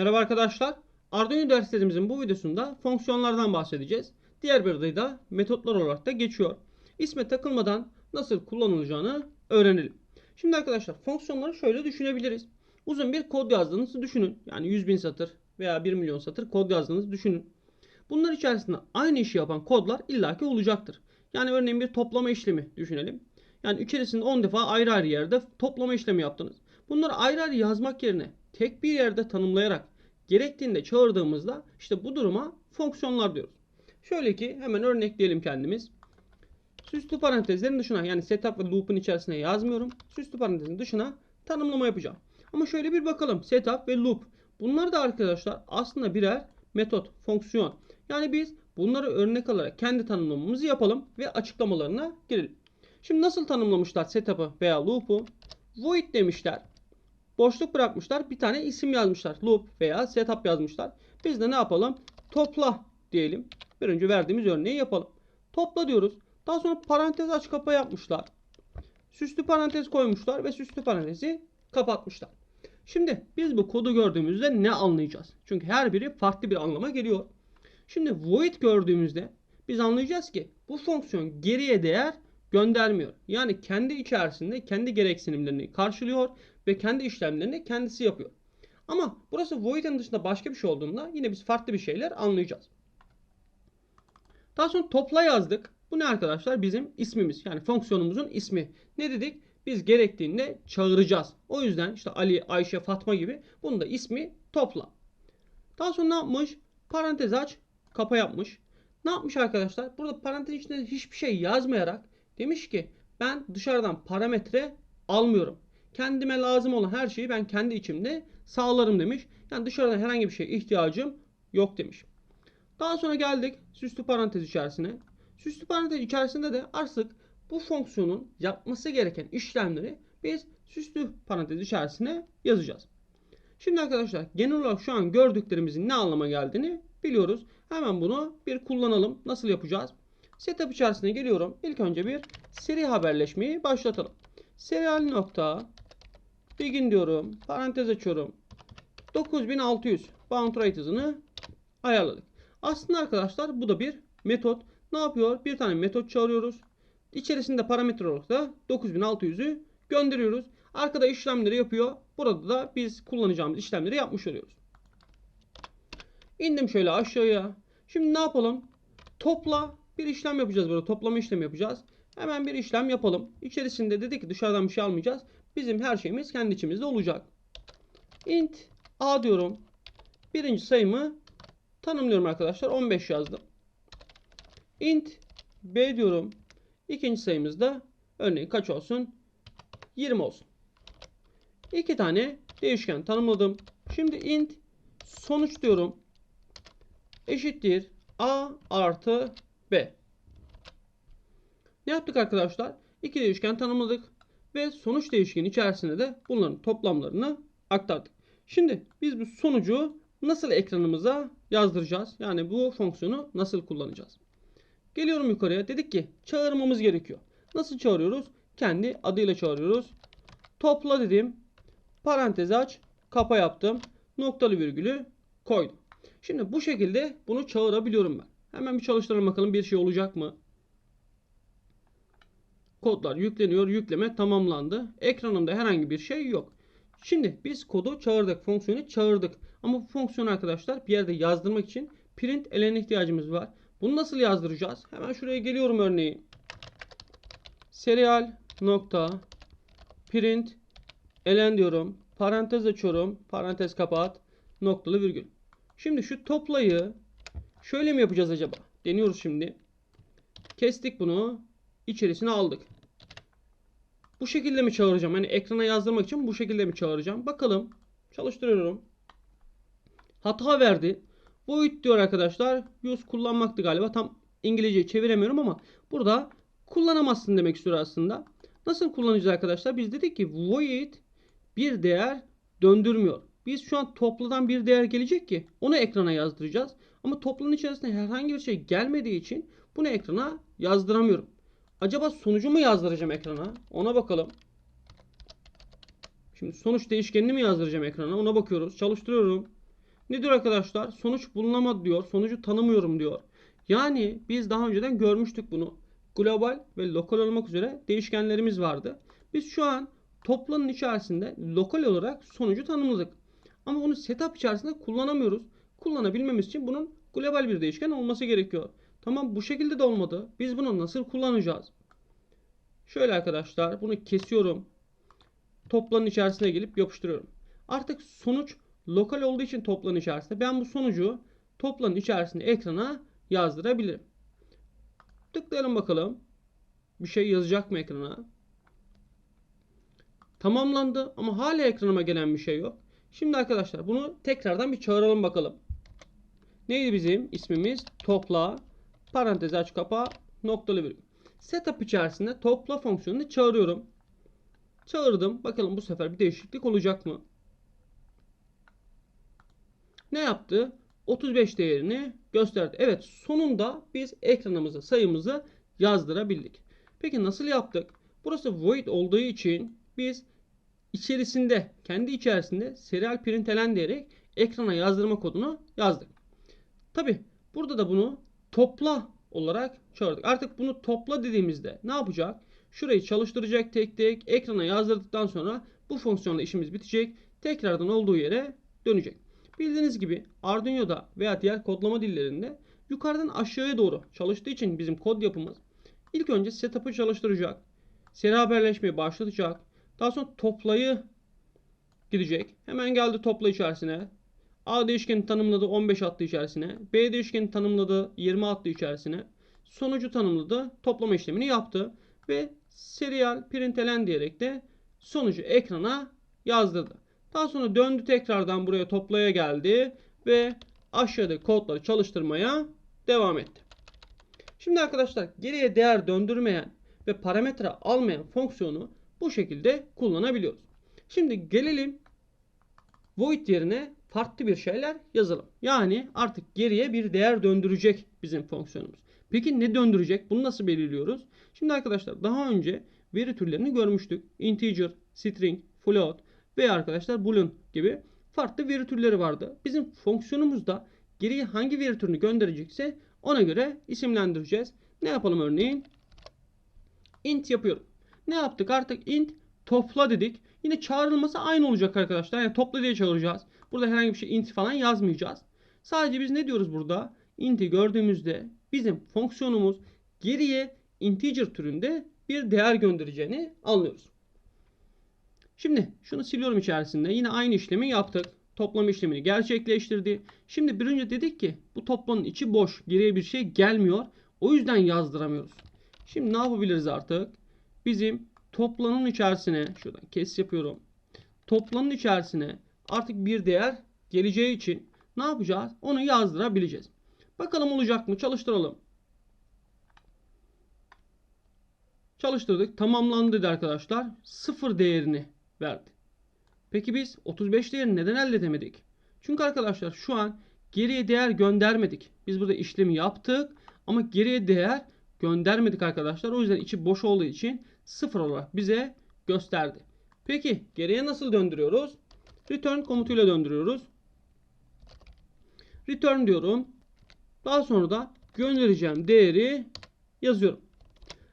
Merhaba arkadaşlar. Arduino derslerimizin bu videosunda fonksiyonlardan bahsedeceğiz. Diğer bir adı da metotlar olarak da geçiyor. İsme takılmadan nasıl kullanılacağını öğrenelim. Şimdi arkadaşlar fonksiyonları şöyle düşünebiliriz. Uzun bir kod yazdığınızı düşünün. Yani 100 bin satır veya 1 milyon satır kod yazdığınızı düşünün. Bunlar içerisinde aynı işi yapan kodlar illaki olacaktır. Yani örneğin bir toplama işlemi düşünelim. Yani içerisinde 10 defa ayrı ayrı yerde toplama işlemi yaptınız. Bunları ayrı ayrı yazmak yerine tek bir yerde tanımlayarak gerektiğinde çağırdığımızda işte bu duruma fonksiyonlar diyoruz. Şöyle ki hemen örnekleyelim kendimiz. Süslü parantezlerin dışına yani setup ve loop'un içerisine yazmıyorum. Süslü parantezin dışına tanımlama yapacağım. Ama şöyle bir bakalım. Setup ve loop. Bunlar da arkadaşlar aslında birer metot, fonksiyon. Yani biz bunları örnek alarak kendi tanımlamamızı yapalım ve açıklamalarına girelim. Şimdi nasıl tanımlamışlar setup'ı veya loop'u? Void demişler. Boşluk bırakmışlar. Bir tane isim yazmışlar. Loop veya setup yazmışlar. Biz de ne yapalım? Topla diyelim. Bir önce verdiğimiz örneği yapalım. Topla diyoruz. Daha sonra parantez aç kapa yapmışlar. Süslü parantez koymuşlar ve süslü parantezi kapatmışlar. Şimdi biz bu kodu gördüğümüzde ne anlayacağız? Çünkü her biri farklı bir anlama geliyor. Şimdi void gördüğümüzde biz anlayacağız ki bu fonksiyon geriye değer göndermiyor. Yani kendi içerisinde kendi gereksinimlerini karşılıyor ve kendi işlemlerini kendisi yapıyor. Ama burası void'in dışında başka bir şey olduğunda yine biz farklı bir şeyler anlayacağız. Daha sonra topla yazdık. Bu ne arkadaşlar? Bizim ismimiz. Yani fonksiyonumuzun ismi. Ne dedik? Biz gerektiğinde çağıracağız. O yüzden işte Ali, Ayşe, Fatma gibi bunun da ismi topla. Daha sonra ne yapmış? Parantez aç, kapa yapmış. Ne yapmış arkadaşlar? Burada parantez içinde hiçbir şey yazmayarak demiş ki ben dışarıdan parametre almıyorum. Kendime lazım olan her şeyi ben kendi içimde sağlarım demiş. Yani dışarıdan herhangi bir şeye ihtiyacım yok demiş. Daha sonra geldik süslü parantez içerisine. Süslü parantez içerisinde de artık bu fonksiyonun yapması gereken işlemleri biz süslü parantez içerisine yazacağız. Şimdi arkadaşlar genel olarak şu an gördüklerimizin ne anlama geldiğini biliyoruz. Hemen bunu bir kullanalım. Nasıl yapacağız? Setup içerisine geliyorum. İlk önce bir seri haberleşmeyi başlatalım. Serial nokta begin diyorum. Parantez açıyorum. 9600 bound rate hızını ayarladık. Aslında arkadaşlar bu da bir metot. Ne yapıyor? Bir tane metot çağırıyoruz. İçerisinde parametre olarak da 9600'ü gönderiyoruz. Arkada işlemleri yapıyor. Burada da biz kullanacağımız işlemleri yapmış oluyoruz. İndim şöyle aşağıya. Şimdi ne yapalım? Topla bir işlem yapacağız burada. Toplama işlemi yapacağız. Hemen bir işlem yapalım. İçerisinde dedi ki dışarıdan bir şey almayacağız. Bizim her şeyimiz kendi içimizde olacak. int a diyorum. Birinci sayımı tanımlıyorum arkadaşlar. 15 yazdım. int b diyorum. İkinci sayımız da örneğin kaç olsun? 20 olsun. İki tane değişken tanımladım. Şimdi int sonuç diyorum. Eşittir a artı b. Ne yaptık arkadaşlar? İki değişken tanımladık. Ve sonuç değişkeni içerisinde de bunların toplamlarını aktardık. Şimdi biz bu sonucu nasıl ekranımıza yazdıracağız? Yani bu fonksiyonu nasıl kullanacağız? Geliyorum yukarıya. Dedik ki çağırmamız gerekiyor. Nasıl çağırıyoruz? Kendi adıyla çağırıyoruz. Topla dedim. Parantez aç. Kapa yaptım. Noktalı virgülü koydum. Şimdi bu şekilde bunu çağırabiliyorum ben. Hemen bir çalıştıralım bakalım bir şey olacak mı? Kodlar yükleniyor. Yükleme tamamlandı. Ekranımda herhangi bir şey yok. Şimdi biz kodu çağırdık. Fonksiyonu çağırdık. Ama bu fonksiyonu arkadaşlar bir yerde yazdırmak için print eline ihtiyacımız var. Bunu nasıl yazdıracağız? Hemen şuraya geliyorum örneğin. Serial nokta print elen diyorum. Parantez açıyorum. Parantez kapat. Noktalı virgül. Şimdi şu toplayı şöyle mi yapacağız acaba? Deniyoruz şimdi. Kestik bunu. İçerisine aldık. Bu şekilde mi çağıracağım? Yani ekrana yazdırmak için bu şekilde mi çağıracağım? Bakalım. Çalıştırıyorum. Hata verdi. Void diyor arkadaşlar. Use kullanmaktı galiba. Tam İngilizce çeviremiyorum ama burada kullanamazsın demek istiyor aslında. Nasıl kullanacağız arkadaşlar? Biz dedik ki void bir değer döndürmüyor. Biz şu an topladan bir değer gelecek ki onu ekrana yazdıracağız. Ama toplanın içerisinde herhangi bir şey gelmediği için bunu ekrana yazdıramıyorum. Acaba sonucu mu yazdıracağım ekrana? Ona bakalım. Şimdi sonuç değişkenini mi yazdıracağım ekrana? Ona bakıyoruz. Çalıştırıyorum. Ne diyor arkadaşlar? Sonuç bulunamadı diyor. Sonucu tanımıyorum diyor. Yani biz daha önceden görmüştük bunu. Global ve lokal olmak üzere değişkenlerimiz vardı. Biz şu an toplanın içerisinde lokal olarak sonucu tanımladık. Ama bunu setup içerisinde kullanamıyoruz. Kullanabilmemiz için bunun global bir değişken olması gerekiyor. Tamam bu şekilde de olmadı. Biz bunu nasıl kullanacağız? Şöyle arkadaşlar bunu kesiyorum. Toplanın içerisine gelip yapıştırıyorum. Artık sonuç lokal olduğu için toplanın içerisinde ben bu sonucu toplanın içerisinde ekrana yazdırabilirim. Tıklayalım bakalım. Bir şey yazacak mı ekrana? Tamamlandı ama hala ekranıma gelen bir şey yok. Şimdi arkadaşlar bunu tekrardan bir çağıralım bakalım. Neydi bizim ismimiz? Topla parantez aç kapa noktalı virgül. Setup içerisinde topla fonksiyonunu çağırıyorum. Çağırdım. Bakalım bu sefer bir değişiklik olacak mı? Ne yaptı? 35 değerini gösterdi. Evet sonunda biz ekranımıza sayımızı yazdırabildik. Peki nasıl yaptık? Burası void olduğu için biz içerisinde kendi içerisinde serial println diyerek ekrana yazdırma kodunu yazdık. Tabi burada da bunu topla olarak çağırdık. Artık bunu topla dediğimizde ne yapacak? Şurayı çalıştıracak tek tek ekrana yazdırdıktan sonra bu fonksiyonla işimiz bitecek. Tekrardan olduğu yere dönecek. Bildiğiniz gibi Arduino'da veya diğer kodlama dillerinde yukarıdan aşağıya doğru çalıştığı için bizim kod yapımız ilk önce setup'ı çalıştıracak. Seri haberleşmeyi başlatacak. Daha sonra toplayı gidecek. Hemen geldi topla içerisine. A değişkeni tanımladı 15 attı içerisine. B değişkeni tanımladı 20 attı içerisine. Sonucu tanımladı. Toplama işlemini yaptı. Ve serial println diyerek de sonucu ekrana yazdırdı. Daha sonra döndü tekrardan buraya toplaya geldi. Ve aşağıdaki kodları çalıştırmaya devam etti. Şimdi arkadaşlar geriye değer döndürmeyen ve parametre almayan fonksiyonu bu şekilde kullanabiliyoruz. Şimdi gelelim void yerine farklı bir şeyler yazalım. Yani artık geriye bir değer döndürecek bizim fonksiyonumuz. Peki ne döndürecek? Bunu nasıl belirliyoruz? Şimdi arkadaşlar daha önce veri türlerini görmüştük. Integer, string, float ve arkadaşlar boolean gibi farklı veri türleri vardı. Bizim fonksiyonumuzda geriye hangi veri türünü gönderecekse ona göre isimlendireceğiz. Ne yapalım örneğin? int yapıyorum. Ne yaptık? Artık int topla dedik. Yine çağrılması aynı olacak arkadaşlar. Yani topla diye çağıracağız. Burada herhangi bir şey int falan yazmayacağız. Sadece biz ne diyoruz burada? Int'i gördüğümüzde bizim fonksiyonumuz geriye integer türünde bir değer göndereceğini anlıyoruz. Şimdi şunu siliyorum içerisinde. Yine aynı işlemi yaptık. Toplama işlemini gerçekleştirdi. Şimdi bir önce dedik ki bu toplamın içi boş. Geriye bir şey gelmiyor. O yüzden yazdıramıyoruz. Şimdi ne yapabiliriz artık? Bizim toplanın içerisine şuradan kes yapıyorum. Toplanın içerisine artık bir değer geleceği için ne yapacağız? Onu yazdırabileceğiz. Bakalım olacak mı? Çalıştıralım. Çalıştırdık. Tamamlandı dedi arkadaşlar. Sıfır değerini verdi. Peki biz 35 değerini neden elde edemedik? Çünkü arkadaşlar şu an geriye değer göndermedik. Biz burada işlemi yaptık ama geriye değer göndermedik arkadaşlar. O yüzden içi boş olduğu için sıfır olarak bize gösterdi. Peki geriye nasıl döndürüyoruz? Return komutuyla döndürüyoruz. Return diyorum. Daha sonra da göndereceğim değeri yazıyorum.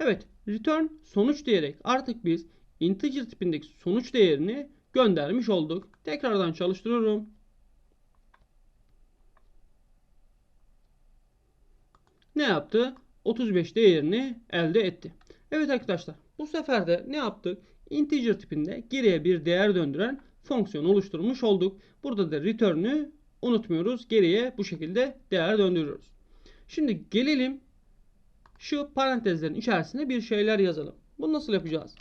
Evet return sonuç diyerek artık biz integer tipindeki sonuç değerini göndermiş olduk. Tekrardan çalıştırıyorum. Ne yaptı? 35 değerini elde etti. Evet arkadaşlar bu sefer de ne yaptık? Integer tipinde geriye bir değer döndüren fonksiyon oluşturmuş olduk. Burada da return'ü unutmuyoruz. Geriye bu şekilde değer döndürüyoruz. Şimdi gelelim şu parantezlerin içerisine bir şeyler yazalım. Bunu nasıl yapacağız?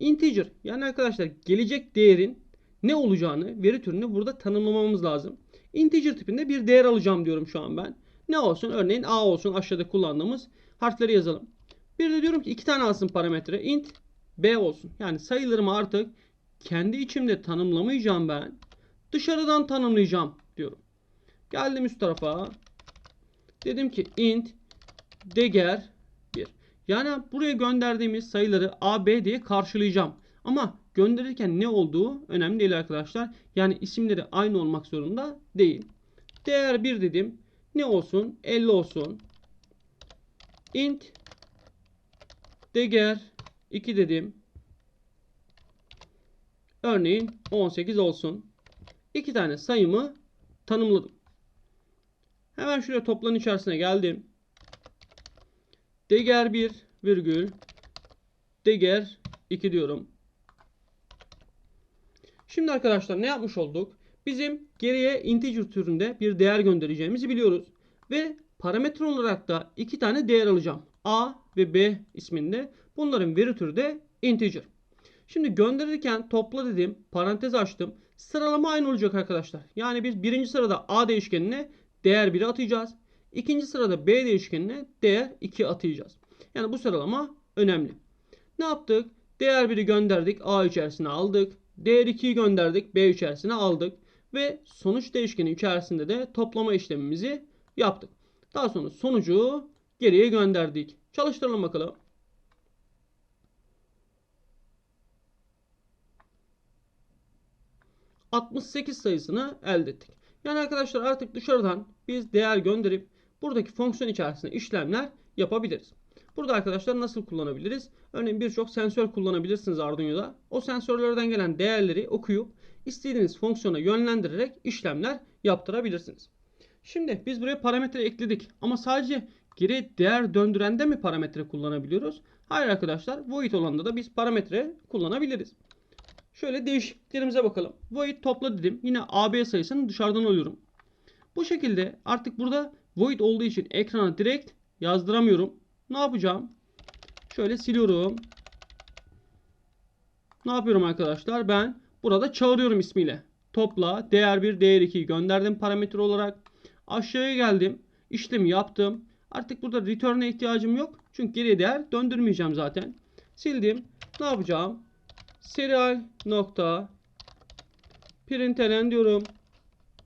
Integer yani arkadaşlar gelecek değerin ne olacağını veri türünü burada tanımlamamız lazım. Integer tipinde bir değer alacağım diyorum şu an ben. Ne olsun? Örneğin A olsun aşağıda kullandığımız harfleri yazalım. Bir de diyorum ki iki tane alsın parametre. int b olsun. Yani sayılarımı artık kendi içimde tanımlamayacağım ben. Dışarıdan tanımlayacağım diyorum. Geldim üst tarafa. Dedim ki int değer 1. Yani buraya gönderdiğimiz sayıları a, b diye karşılayacağım. Ama gönderirken ne olduğu önemli değil arkadaşlar. Yani isimleri aynı olmak zorunda değil. Değer 1 dedim. Ne olsun? 50 olsun. int değer 2 dedim. Örneğin 18 olsun. İki tane sayımı tanımladım. Hemen şuraya toplanın içerisine geldim. Değer 1 virgül değer 2 diyorum. Şimdi arkadaşlar ne yapmış olduk? Bizim geriye integer türünde bir değer göndereceğimizi biliyoruz. Ve parametre olarak da iki tane değer alacağım. A ve B isminde. Bunların veri türü de integer. Şimdi gönderirken topla dedim. Parantez açtım. Sıralama aynı olacak arkadaşlar. Yani biz birinci sırada A değişkenine değer 1'i atayacağız. İkinci sırada B değişkenine değer 2 atayacağız. Yani bu sıralama önemli. Ne yaptık? Değer 1'i gönderdik. A içerisine aldık. Değer 2'yi gönderdik. B içerisine aldık. Ve sonuç değişkeni içerisinde de toplama işlemimizi yaptık. Daha sonra sonucu geriye gönderdik. Çalıştıralım bakalım. ...68 sayısını elde ettik. Yani arkadaşlar artık dışarıdan biz değer gönderip buradaki fonksiyon içerisinde işlemler yapabiliriz. Burada arkadaşlar nasıl kullanabiliriz? Örneğin birçok sensör kullanabilirsiniz Arduino'da. O sensörlerden gelen değerleri okuyup istediğiniz fonksiyona yönlendirerek işlemler yaptırabilirsiniz. Şimdi biz buraya parametre ekledik ama sadece geri değer döndürende mi parametre kullanabiliyoruz? Hayır arkadaşlar void olanda da biz parametre kullanabiliriz. Şöyle değişikliklerimize bakalım. Void topla dedim. Yine AB sayısını dışarıdan alıyorum. Bu şekilde artık burada void olduğu için ekrana direkt yazdıramıyorum. Ne yapacağım? Şöyle siliyorum. Ne yapıyorum arkadaşlar? Ben burada çağırıyorum ismiyle. Topla değer 1 değer 2'yi gönderdim parametre olarak. Aşağıya geldim. İşlemi yaptım. Artık burada return'e ihtiyacım yok. Çünkü geriye değer döndürmeyeceğim zaten. Sildim. Ne yapacağım? Serial nokta println diyorum.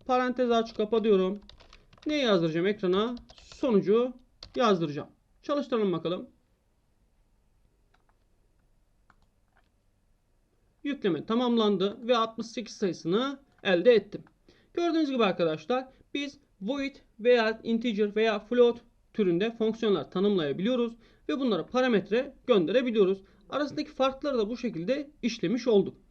Parantez aç kapa diyorum. Ne yazdıracağım ekrana? Sonucu yazdıracağım. Çalıştıralım bakalım. Yükleme tamamlandı ve 68 sayısını elde ettim. Gördüğünüz gibi arkadaşlar biz void veya integer veya float türünde fonksiyonlar tanımlayabiliyoruz ve bunlara parametre gönderebiliyoruz. Arasındaki farkları da bu şekilde işlemiş olduk.